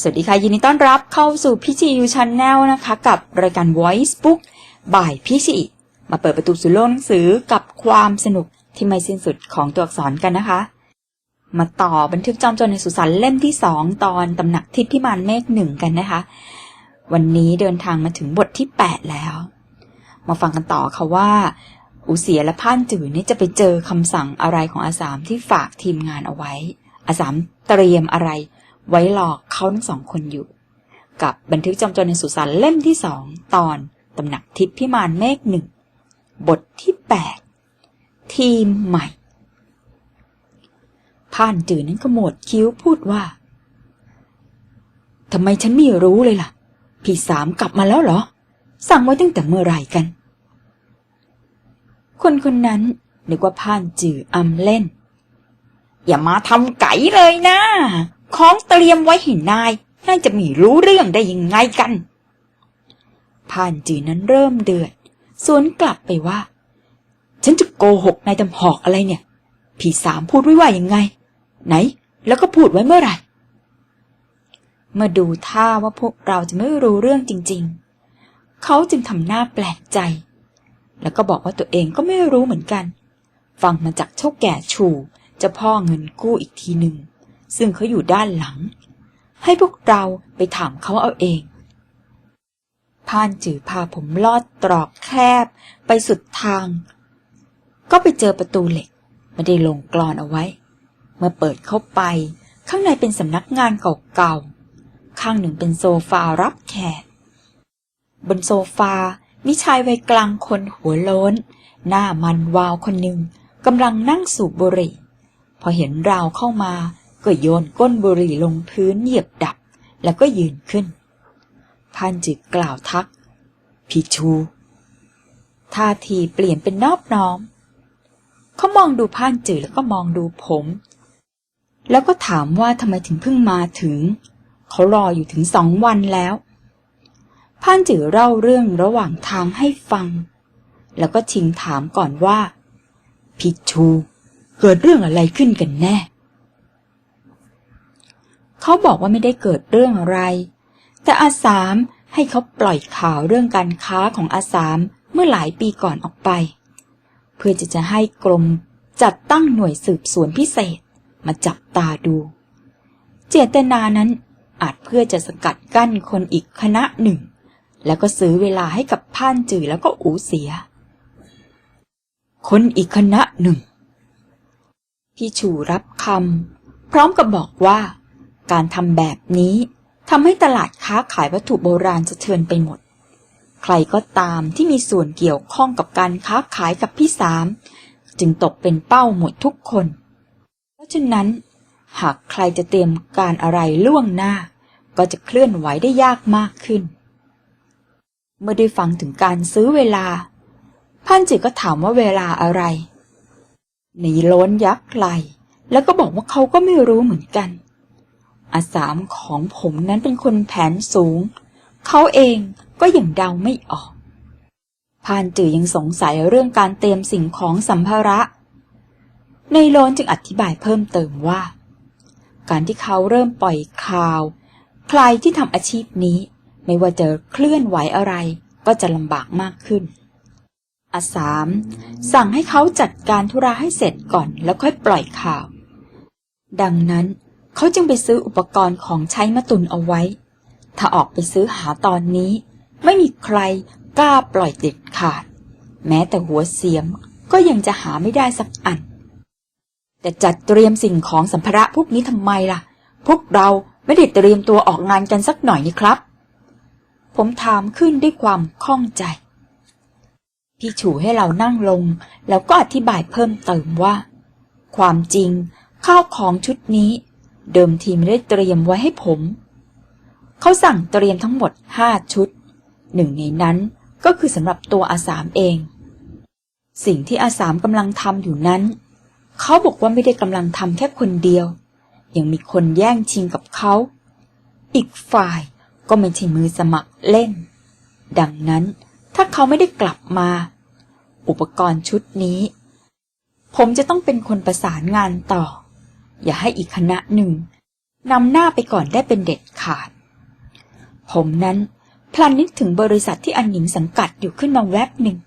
สวัสดีค่ะ ยินดีต้อนรับเข้าสู่พี่จียูชันแนลนะคะ กับรายการ Voice Book บ่ายพี่จีมาเปิดประตูสู่โลกหนังสือกับความสนุกที่ไม่สิ้นสุดของตัวอักษรกันนะคะ มาต่อบันทึกจอมโจรในสุสานเล่มที่สองตอนตำหนักทิศพิมานเมฆหนึ่งกันนะคะ วันนี้เดินทางมาถึงบทที่ 8 แล้ว มาฟังกันต่อค่ะว่า อุเสียและพ่านจื่อนี่จะไปเจอคำสั่งอะไรของอาสามที่ฝากทีมงานเอาไว้ อาสามเตรียมอะไรไว้หลอก เขาทั้งสองคนอยู่ กับบันทึกจำจนในสุสานเล่มที่สองตอนตำหนักทิพย์พิมานเมฆหนึ่งบทที่แปดทีมใหม่ผ่านจือนั้นขมวดคิ้วพูดว่าทำไมฉันไม่รู้เลยล่ะ พี่สามกลับมาแล้วเหรอ สั่งไว้ตั้งแต่เมื่อไหร่กัน คนคนนั้นนึกว่าผ่านจืออำเล่น อย่ามาทำไก่เลยนะ ของเตรียมไว้ให้นาย นายจะม่รู้เรื่องได้ยังไงกันผ่านจือนั้นเริ่มเดือด สวนกลับไปว่า ฉันจะโกหกนายตำหอกอะไรเนี่ยพี่สามพูดไว้ว่ายังไง ไหน แล้วก็พูดไว้เมื่อไหร่เมื่อดูท่าว่าพวกเราจะไม่รู้เรื่องจริง ๆ เขาจึงทำหน้าแปลกใจ แล้วก็บอกว่าตัวเองก็ไม่รู้เหมือนกัน ฟังมาจากเท่าแก่ชูเจะพ่อเงินกู้อีกทีหนึ่ง ซึ่งเขาอยู่ด้านหลัง ให้พวกเราไปถามเขาเอาเองพานจือพาผมลอดตรอกแคบไปสุดทาง ก็ไปเจอประตูเหล็กไม่ได้ลงกรอนเอาไว้ เมื่อเปิดเข้าไป ข้างในเป็นสำนักงานเก่าๆ ข้างหนึ่งเป็นโซฟารับแขก บนโซฟา มีชายวัยกลางคนหัวโล้น หน้ามันวาวคนหนึ่งกำลังนั่งสูบบุหรี่ พอเห็นเราเข้ามา ก็โยนก้นบุหรี่ลงพื้นเหยียบดับ แล้วก็ยืนขึ้น พันจิกกล่าวทักพี่ชูท่าทีเปลี่ยนเป็นนอบน้อม เขามองดูพ่านจือแล้วก็มองดูผม แล้วก็ถามว่าทำไมถึงเพิ่งมาถึง เขารออยู่ถึงสองวันแล้วพ่านจือเล่าเรื่องระหว่างทางให้ฟัง แล้วก็ชิงถามก่อนว่าพี่ชู เกิดเรื่องอะไรขึ้นกันแน่ เขาบอกว่าไม่ได้เกิดเรื่องอะไร แต่อาสามให้เขาปล่อยข่าวเรื่องการค้าของอาสามเมื่อหลายปีก่อนออกไป เพื่อจะจะให้กรมจัดตั้งหน่วยสืบสวนพิเศษมาจับตาดู เจตนานั้นอาจเพื่อจะสกัดกั้นคนอีกคณะหนึ่ง แล้วก็ซื้อเวลาให้กับพ่านจือแล้วก็อูเสีย คนอีกคณะหนึ่ง พี่ชูรับคำพร้อมกับบอกว่า การทำแบบนี้ทำให้ตลาดค้าขายวัตถุโบราณสะเทือนไปหมด ใครก็ตามที่มีส่วนเกี่ยวข้องกับการค้าขายกับพี่สาม จึงตกเป็นเป้าหมดทุกคน เพราะฉะนั้น หากใครจะเตรียมการอะไรล่วงหน้า ก็จะเคลื่อนไหวได้ยากมากขึ้น เมื่อได้ฟังถึงการซื้อเวลาพันจิก็ถามว่าเวลาอะไรหนีล้นยักษ์ไหลแล้วก็บอกว่าเขาก็ไม่รู้เหมือนกัน อาสามของผมนั้นเป็นคนแผนสูง เขาเองก็ยังเดาไม่ออกพานจือยังสงสัยเรื่องการเตรียมสิ่งของสัมภาระ ในโลนจึงอธิบายเพิ่มเติมว่า การที่เขาเริ่มปล่อยข่าว ใครที่ทำอาชีพนี้ ไม่ว่าจะเคลื่อนไหวอะไร ก็จะลำบากมากขึ้นอาสามสั่งให้เขาจัดการธุระให้เสร็จก่อนแล้วค่อยปล่อยข่าว ดังนั้น เขาจึงไปซื้ออุปกรณ์ของใช้มาตุนเอาไว้ ถ้าออกไปซื้อหาตอนนี้ ไม่มีใครกล้าปล่อยเด็ดขาด แม้แต่หัวเสียมก็ยังจะหาไม่ได้สักอัน แต่จัดเตรียมสิ่งของสัมภาระพวกนี้ทำไมล่ะ พวกเราไม่ได้เตรียมตัวออกงานกันสักหน่อยนี่ครับ ผมถามขึ้นด้วยความข้องใจ พี่ฉูให้เรานั่งลง แล้วก็อธิบายเพิ่มเติมว่า ความจริงข้าวของชุดนี้ เดิมทีไม่ได้เตรียมไว้ให้ผม เขาสั่งเตรียมทั้งหมดห้าชุด หนึ่งในนั้นก็คือสำหรับตัวอาสามเอง สิ่งที่อาสามกำลังทำอยู่นั้น เขาบอกว่าไม่ได้กำลังทำแค่คนเดียว ยังมีคนแย่งชิงกับเขา อีกฝ่ายก็ไม่ใช่มือสมัครเล่น ดังนั้นถ้าเขาไม่ได้กลับมา อุปกรณ์ชุดนี้ ผมจะต้องเป็นคนประสานงานต่อ อย่าให้อีกคณะหนึ่งนำหน้าไปก่อนได้เป็นเด็ดขาด ผมนั้นพลันนึกถึงบริษัทที่อันหญิงสังกัดอยู่ขึ้นมาแวบหนึ่ง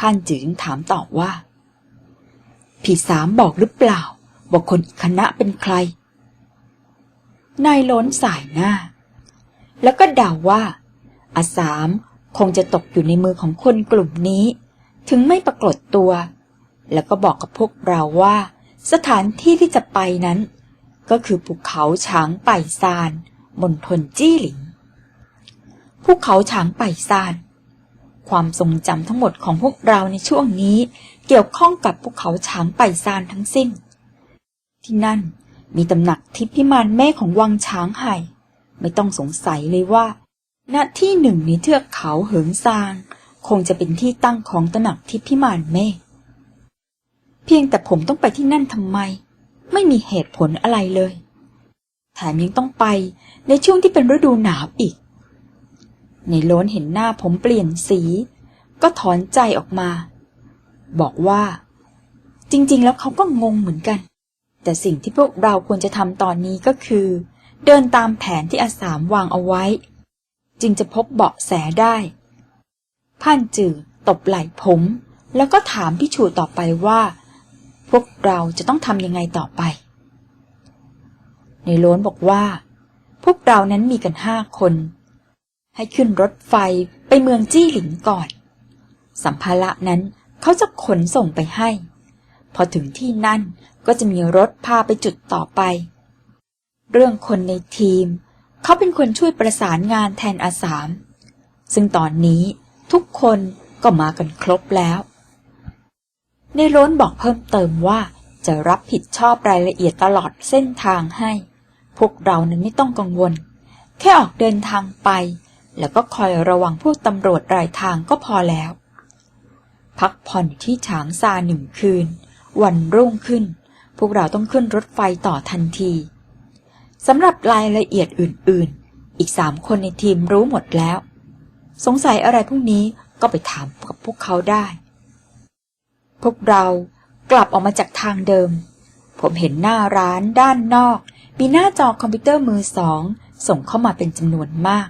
พันจือจึงถามตอบว่าพี่สามบอกหรือเปล่าว่าคนอีกคณะเป็นใคร นายล้นสายหน้า แล้วก็เดาว่า อาสามคงจะตกอยู่ในมือของคนกลุ่มนี้ ถึงไม่ปรากฏตัว แล้วก็บอกกับพวกเราว่า สถานที่ที่จะไปนั้น ก็คือภูเขาช้างไปซานมณฑลจี้หลิงภูเขาช้างไปซาน ความทรงจำทั้งหมดของพวกเราในช่วงนี้เกี่ยวข้องกับภูเขาช้างไปซานทั้งสิ้น ที่นั่นมีตำหนักทิพย์พิมานแม่ของวังช้างไห่ ไม่ต้องสงสัยเลยว่า ณที่หนึ่งในเทือกเขาเหิงซางคงจะเป็นที่ตั้งของตำหนักทิพย์พิมานเมฆ เพียงแต่ผมต้องไปที่นั่นทำไม ไม่มีเหตุผลอะไรเลยแถมยังต้องไปในช่วงที่เป็นฤดูหนาวอีก ในโล้นเห็นหน้าผมเปลี่ยนสี ก็ถอนใจออกมา บอกว่า จริง ๆ แล้วเขาก็งงเหมือนกัน แต่สิ่งที่พวกเราควรจะทำตอนนี้ก็คือ เดินตามแผนที่อาสามวางเอาไว้ จึงจะพบเบาะแสได้พ่านจือตบไหล่ผม แล้วก็ถามพี่ชูต่อไปว่า พวกเราจะต้องทำยังไงต่อไป ในโล้นบอกว่า พวกเรานั้นมีกันห้าคน ให้ขึ้นรถไฟไปเมืองจี้หลิงก่อน สัมภาระนั้นเขาจะขนส่งไปให้ พอถึงที่นั่นก็จะมีรถพาไปจุดต่อไป เรื่องคนในทีม เขาเป็นคนช่วยประสานงานแทนอาสาม ซึ่งตอนนี้ทุกคนก็มากันครบแล้ว ในล้นบอกเพิ่มเติมว่าจะรับผิดชอบรายละเอียดตลอดเส้นทางให้ พวกเรานั้นไม่ต้องกังวล แค่ออกเดินทางไป แล้วก็คอยระวังพวกตำรวจรายทางก็พอแล้ว พักผ่อนอยู่ที่ฉางซาหนึ่งคืน วันรุ่งขึ้น พวกเราต้องขึ้นรถไฟต่อทันทีสำหรับรายละเอียดอื่น ๆ อีกสามคนในทีมรู้หมดแล้ว สงสัยอะไรพวกนี้ก็ไปถามกับพวกเขาได้ พวกเรากลับออกมาจากทางเดิม ผมเห็นหน้าร้านด้านนอก มีหน้าจอคอมพิวเตอร์มือสอง ส่งเข้ามาเป็นจำนวนมาก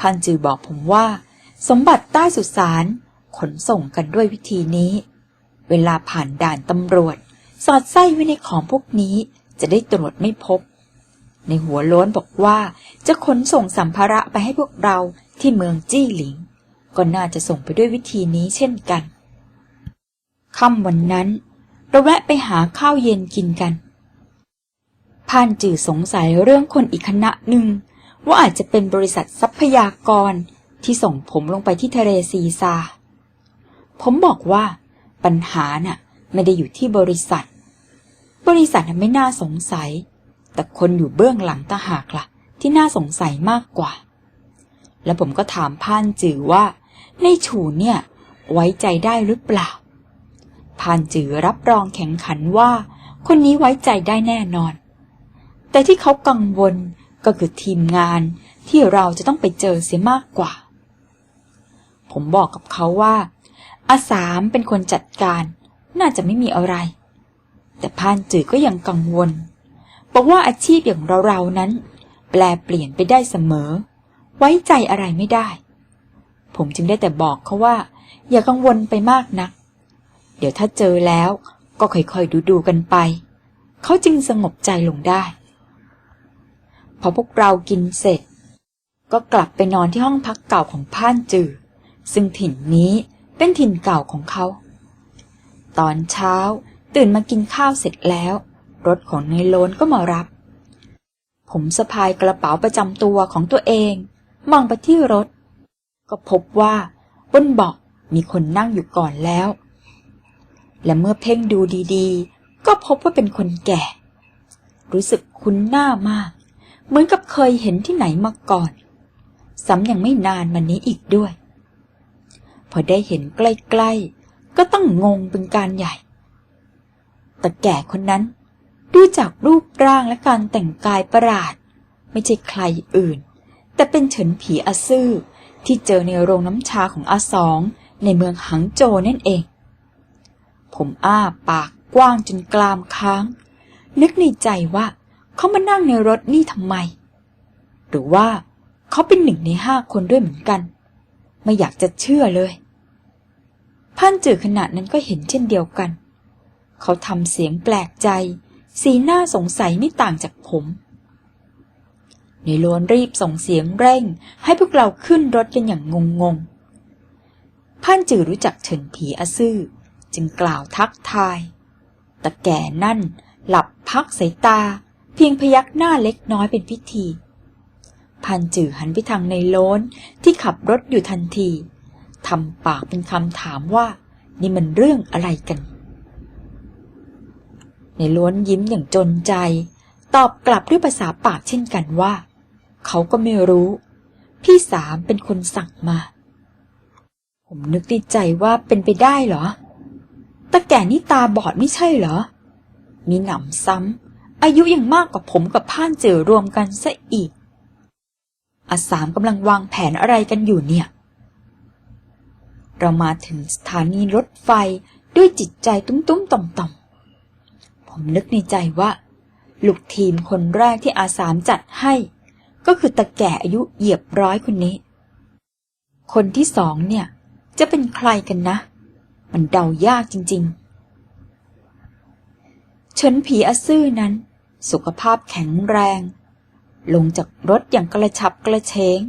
พันจือบอกผมว่า สมบัติใต้สุสานขนส่งกันด้วยวิธีนี้ เวลาผ่านด่านตำรวจ สอดไส้ไว้ในของพวกนี้จะได้ตรวจไม่พบ ในหัวโล้นบอกว่า จะขนส่งสัมภาระไปให้พวกเราที่เมืองจี้หลิง ก็น่าจะส่งไปด้วยวิธีนี้เช่นกัน ค่ำวันนั้น เราแวะไปหาข้าวเย็นกินกันพานจือสงสัยเรื่องคนอีกคณะหนึ่ง ว่าอาจจะเป็นบริษัททรัพยากรที่ส่งผมลงไปที่ทะเลซีซา ผมบอกว่าปัญหาน่ะไม่ได้อยู่ที่บริษัท บริษัทไม่น่าสงสัย แต่คนอยู่เบื้องหลังต่างหากล่ะ ที่น่าสงสัยมากกว่า แล้วผมก็ถามพานจือว่า ในฉูเนี่ยไว้ใจได้หรือเปล่า พานจือรับรองแข็งขันว่า คนนี้ไว้ใจได้แน่นอน แต่ที่เขากังวลก็คือทีมงานที่เราจะต้องไปเจอเสียมากกว่า ผมบอกกับเขาว่าอาสามเป็นคนจัดการน่าจะไม่มีอะไร แต่พานจือก็ยังกังวลบอกว่าอาชีพอย่างเราๆนั้น แปลเปลี่ยนไปได้เสมอ ไว้ใจอะไรไม่ได้ ผมจึงได้แต่บอกเขาว่า อย่ากังวลไปมากนัก เดี๋ยวถ้าเจอแล้วก็ค่อยๆดูๆกันไป เขาจึงสงบใจลงได้ พอพวกเรากินเสร็จ ก็กลับไปนอนที่ห้องพักเก่าของพ่านจือ ซึ่งถิ่นนี้เป็นถิ่นเก่าของเขา ตอนเช้าตื่นมากินข้าวเสร็จแล้ว รถของนายโลนก็มารับ ผมสะพายกระเป๋าประจำตัวของตัวเอง มองไปที่รถ ก็พบว่าบนเบาะมีคนนั่งอยู่ก่อนแล้ว และเมื่อเพ่งดูดีๆ ก็พบว่าเป็นคนแก่ รู้สึกคุ้นหน้ามาก เหมือนกับเคยเห็นที่ไหนมาก่อน ซ้ำยังไม่นานมานี้อีกด้วย พอได้เห็นใกล้ๆ ก็ต้องงงเป็นการใหญ่ แต่แก่คนนั้น ดูจากรูปร่างและการแต่งกายประหลาด ไม่ใช่ใครอื่น แต่เป็นเฉินผีอาซื่อที่เจอในโรงน้ำชาของอาสองในเมืองหังโจนั่นเอง ผมอ้าปากกว้างจนกรามค้าง นึกในใจว่าเขามานั่งในรถนี่ทำไม หรือว่าเขาเป็นหนึ่งในห้าคนด้วยเหมือนกัน ไม่อยากจะเชื่อเลยพันจือขณะนั้นก็เห็นเช่นเดียวกัน เขาทำเสียงแปลกใจ สีหน้าสงสัยไม่ต่างจากผมในโลนรีบส่งเสียงเร่ง ให้พวกเราขึ้นรถกันอย่างงงงพันจือรู้จักเฉินผีอาซื่อ จึงกล่าวทักทาย แต่แก่นั่นหลับพักสายตา เพียงพยักหน้าเล็กน้อยเป็นพิธี พันจือหันไปทางในโล้นที่ขับรถอยู่ทันทีทำปากเป็นคำถามว่า นี่มันเรื่องอะไรกัน ในล้นยิ้มอย่างจนใจ ตอบกลับด้วยภาษาปากเช่นกันว่า เขาก็ไม่รู้ พี่สามเป็นคนสั่งมา ผมนึกในใจว่าเป็นไปได้เหรอ ตาแก่นี่ตาบอดไม่ใช่เหรอ มีหนำซ้ำ อายุยังมากกว่าผมกับพ่านเจอรวมกันซะอีกอาสามกำลังวางแผนอะไรกันอยู่เนี่ย เรามาถึงสถานีรถไฟด้วยจิตใจตุ้มๆต่อมๆ ผมนึกในใจว่า ลูกทีมคนแรกที่อาสามจัดให้ ก็คือตาแก่อายุเหยียบร้อยคนนี้ คนที่สองเนี่ย จะเป็นใครกันนะ มันเดายากจริงๆ เฉินผีอซื่อนั้น สุขภาพแข็งแรง ลงจากรถอย่างกระชับกระเชง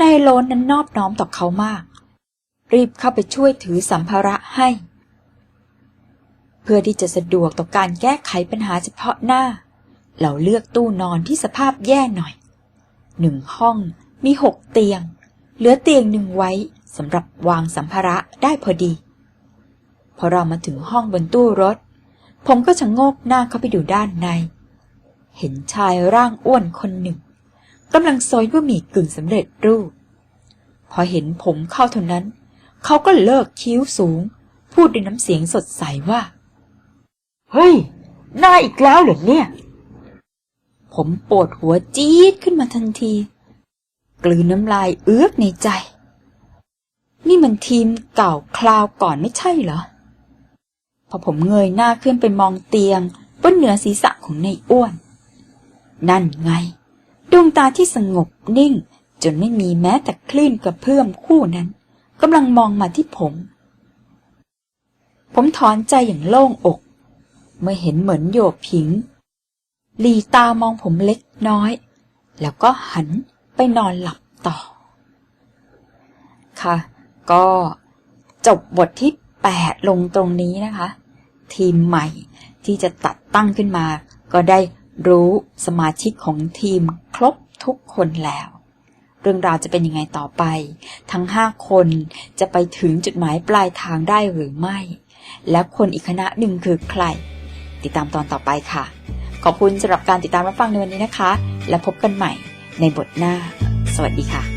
นายโลนนั้นนอบน้อมต่อเขามาก รีบเข้าไปช่วยถือสัมภาระให้ เพื่อที่จะสะดวกต่อการแก้ไขปัญหาเฉพาะหน้า เราเลือกตู้นอนที่สภาพแย่หน่อยหนึ่งห้องมีหกเตียง เหลือเตียงหนึ่งไว้สำหรับวางสัมภาระได้พอดี พอเรามาถึงห้องบนตู้รถ ผมก็ชะโงกหน้าเข้าไปดูด้านใน เห็นชายร่างอ้วนคนหนึ่งกำลังซอยบะหมี่กึ่งสำเร็จรูป พอเห็นผมเข้าเท่านั้น เขาก็เลิกคิ้วสูง พูดด้วยน้ำเสียงสดใสว่า เฮ้ยหน้าอีกแล้วเหรอเนี่ย ผมปวดหัวจี๊ดขึ้นมาทันที กลืนน้ำลายเอื้อกในใจ นี่มันทีมเก่าคราวก่อนไม่ใช่เหรอพ อผมเงยหน้าขึ้นไปมองเตียงบนเหนือศีรษะของในอ้วน นั่นไง ดวงตาที่สงบนิ่ง จนไม่มีแม้แต่คลื่นกระเพื่อมคู่นั้นกำลังมองมาที่ผม ผมถอนใจอย่างโล่งอก เมื่อเห็นเหมือนโยบผิง หลีตามองผมเล็กน้อย แล้วก็หันไปนอนหลับต่อ ค่ะ ก็จบบทที่ 8 ลงตรงนี้นะคะ ทีมใหม่ ที่จะตัดตั้งขึ้นมา ก็ได้รู้สมาชิกของทีมครบทุกคนแล้ว เรื่องราวจะเป็นยังไงต่อไป ทั้ง5คนจะไปถึงจุดหมายปลายทางได้หรือไม่ และคนอีกคณะหนึ่งคือใคร ติดตามตอนต่อไปค่ะ ขอบคุณสำหรับการติดตามรับฟังในวันนี้นะคะ และพบกันใหม่ในบทหน้า สวัสดีค่ะ